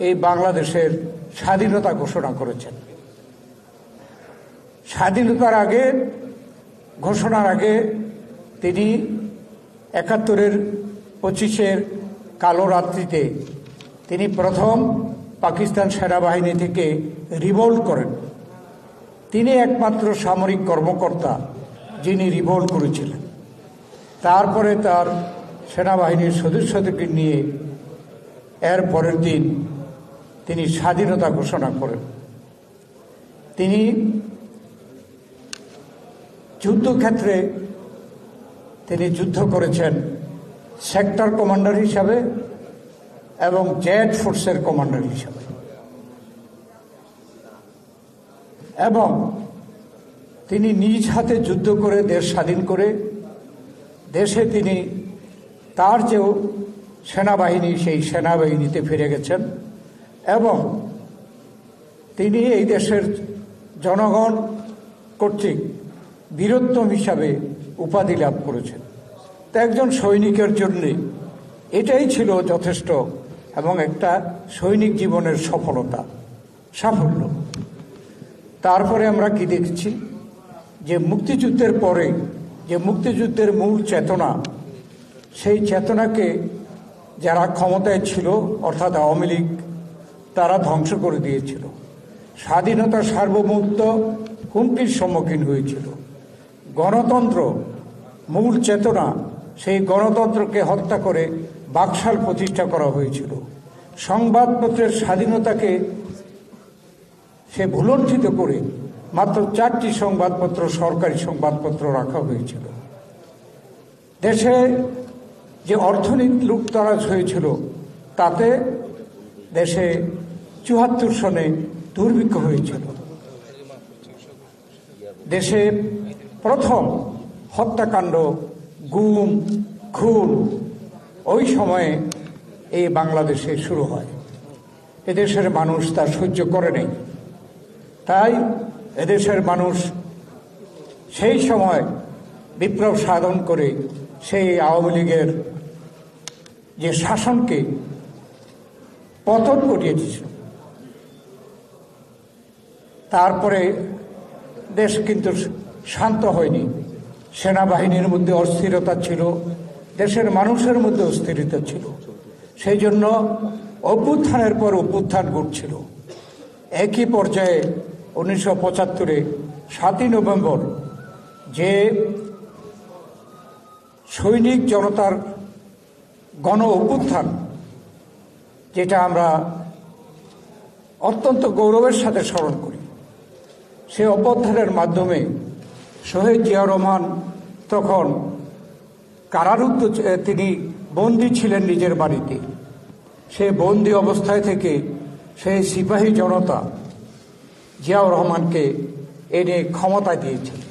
এই বাংলাদেশের স্বাধীনতা ঘোষণা করেছেন। স্বাধীনতার আগে, ঘোষণার আগে তিনি একাত্তরের পঁচিশের কালো রাত্রিতে তিনি প্রথম পাকিস্তান সেনাবাহিনী থেকে রিভোল্ট করেন। তিনি একমাত্র সামরিক কর্মকর্তা যিনি রিভোল্ট করেছিলেন। তারপরে তার সেনাবাহিনীর সদস্যদেরকে নিয়ে এর পরের দিন তিনি স্বাধীনতা ঘোষণা করেন। তিনি যুদ্ধক্ষেত্রে তিনি যুদ্ধ করেছেন সেক্টর কমান্ডার হিসাবে এবং জেড ফোর্সের কমান্ডার হিসাবে। এবং তিনি নিজ হাতে যুদ্ধ করে দেশ স্বাধীন করে দেশে তিনি তার যেও সেনাবাহিনী, সেই সেনাবাহিনীতে ফিরে গেছেন। এবং তিনি এই দেশের জনগণ কর্তৃক বীরত্তম হিসাবে উপাধি লাভ করেছেন। তা একজন সৈনিকের জন্য এটাই ছিল যথেষ্ট এবং একটা সৈনিক জীবনের সফলতা, সাফল্য। তারপরে আমরা কি দেখছি? যে মুক্তিযুদ্ধের পরে, যে মুক্তিযুদ্ধের মূল চেতনা, সেই চেতনাকে যারা ক্ষমতায় ছিল, অর্থাৎ আওয়ামী লীগ তারা ধ্বংস করে দিয়েছিল। স্বাধীনতা সার্বভৌমত্ব হুমকির সম্মুখীন হয়েছিল। গণতন্ত্র, মূল চেতনা, সেই গণতন্ত্রকে হত্যা করে বাকশাল প্রতিষ্ঠা করা হয়েছিল। সংবাদপত্রের স্বাধীনতাকে সে ভুলণ্ঠিত করে মাত্র চারটি সংবাদপত্র, সরকারি সংবাদপত্র রাখা হয়েছিল। দেশে যে অর্থনীতি লুটতরাজ হয়েছিল, তাতে দেশে চুয়াত্তর সনে দুর্ভিক্ষ হয়েছিল। দেশে প্রথম হত্যাকাণ্ড গুম, খুন, ওই সময়ে এই বাংলাদেশে শুরু হয়। এদেশের মানুষ তা সহ্য করে নেই। তাই এদেশের মানুষ সেই সময় বিপ্লব সাধন করে সেই আওয়ামী লীগের যে শাসনকে পতন ঘটিয়ে দিয়েছিল তারপরে দেশ কিন্তু শান্ত হয়নি। সেনাবাহিনীর মধ্যে অস্থিরতা ছিল, দেশের মানুষের মধ্যে অস্থিরতা ছিল। সেই জন্য অভ্যুত্থানের পর অভ্যুত্থান ঘটছিল। একই পর্যায়ে উনিশশো পঁচাত্তরে সাতই নভেম্বর যে সৈনিক জনতার গণ অভ্যুত্থান, যেটা আমরা অত্যন্ত গৌরবের সাথে স্মরণ করি। সে অভ্যুত্থানের মাধ্যমে শহীদ জিয়া রহমান তখন কারারুদ্ধ তিনি বন্দি ছিলেন নিজের বাড়িতে। সে বন্দি অবস্থায় থেকে সেই সিপাহী জনতা জিয়াউর রহমানকে এনে ক্ষমতা দিয়েছে